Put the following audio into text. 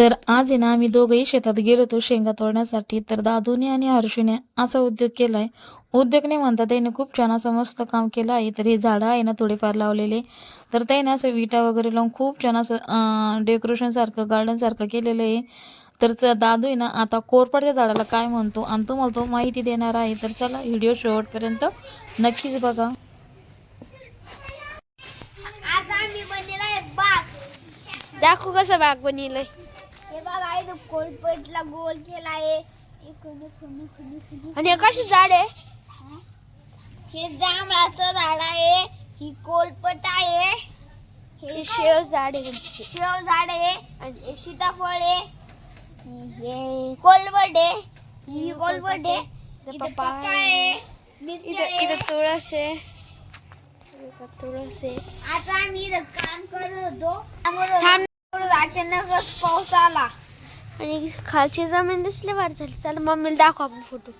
तर आज आहे ना आम्ही दोघंही शेतात गेलो होतो शेंगा तोडण्यासाठी. तर दादूने आणि हर्षूने असा उद्योग केला आहे उद्योग नाही म्हणतात त्याने खूप छान असं मस्त काम केलं आहे. तर हे झाडं आहे ना थोडेफार लावलेले. तर त्याने असं विटा वगैरे लावून खूप छान असं डेकोरेशनसारखं गार्डनसारखं केलेलं आहे. तर च- दादू आहे ना आता कोरपडच्या झाडाला काय म्हणतो आणि तुम्हाला तो माहिती देणार आहे. तर चला व्हिडिओ शेवटपर्यंत नक्कीच बघा. आज बाग. दाखव कसं बाग बनवलंय हे बघा इथं कोलपटला गोल केला आहे आणि हे कशी झाड आहे? हे जांभळाचं झाड आहे ही कोलपट आहे. हे शेव झाड आहे. शेव झाड आहे आणि हे सीताफळ आहे. हे कोलबट आहे. ही कोलबट आहे. पप्पा आहे. इथं तुळस आहे. इथं तुळस आहे. आता आम्ही काम करत होतो. अचानकच पाऊस आला. आणि खालची जमीन दिसली बरं झाली. चल मम्मीला दाखव आपण फोटो